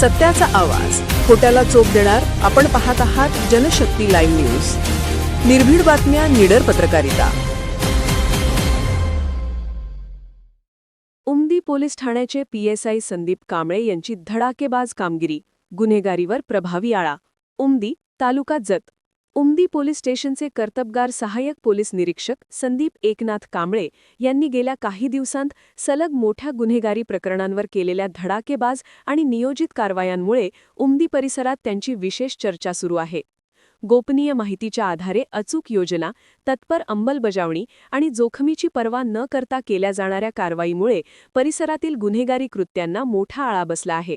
सत्याचा आवाज. खोट्याला चोप देणार आपण पाहत आहात जनशक्ती लाईव्ह न्यूज. निर्भीड बातम्या निडर पत्रकारिता. उमदी पोलीस ठाण्याचे पीएसआय संदीप कांबळे यांची धडाकेबाज कामगिरी गुन्हेगारीवर प्रभावी आळा. उमदी तालुका जत. उमदी पोलीस स्टेशनचे कर्तबगार सहाय्यक पोलीस निरीक्षक संदीप एकनाथ कांबळे यांनी गेल्या काही दिवसांत सलग मोठ्या गुन्हेगारी प्रकरणांवर केलेल्या धडाकेबाज आणि नियोजित कारवायांमुळे उमदी परिसरात त्यांची विशेष चर्चा सुरू आहे. गोपनीय माहितीच्या आधारे अचूक योजना तत्पर अंमलबजावणी आणि जोखमीची पर्वा न करता केल्या जाणाऱ्या कारवाईमुळे परिसरातील गुन्हेगारी कृत्यांना मोठा आळा बसला आहे.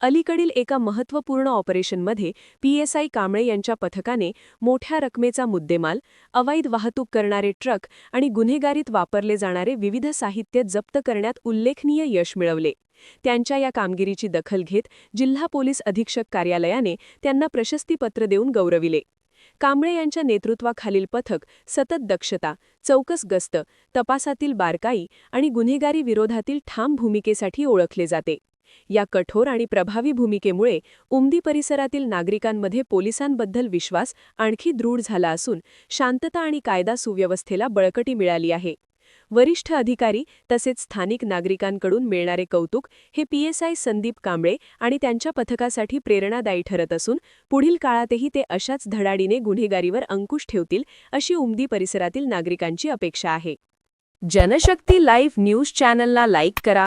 अलीकडील एका महत्त्वपूर्ण ऑपरेशनमध्ये पीएसआय कांबळे यांच्या पथकाने मोठ्या रकमेचा मुद्देमाल अवैध वाहतूक करणारे ट्रक आणि गुन्हेगारीत वापरले जाणारे विविध साहित्य जप्त करण्यात उल्लेखनीय यश मिळवले. त्यांच्या या कामगिरीची दखल घेत जिल्हा पोलीस अधीक्षक कार्यालयाने त्यांना प्रशस्तीपत्र देऊन गौरविले. कांबळे यांच्या नेतृत्वाखालील पथक सतत दक्षता चौकस गस्त तपासातील बारकाई आणि गुन्हेगारी विरोधातील ठाम भूमिकेसाठी ओळखले जाते. या कठोर आणि प्रभावी भूमिकेमुळे उमदी परिसरातील नागरिकांमध्ये पोलिसांबद्दल विश्वास आणखी दृढ झाला असून शांतता आणि कायदा सुव्यवस्थेला बळकटी मिळाली आहे. वरिष्ठ अधिकारी तसेच स्थानिक नागरिकांकडून मिळणारे कौतुक हे पीएसआय संदीप कांबळे आणि त्यांच्या पथकासाठी प्रेरणादायी ठरत असून पुढील काळातही ते अशाच धडाडीने गुन्हेगारीवर अंकुश ठेवतील अशी उमदी परिसरातील नागरिकांची अपेक्षा आहे. जनशक्ती लाईव्ह न्यूज चॅनलला लाईक करा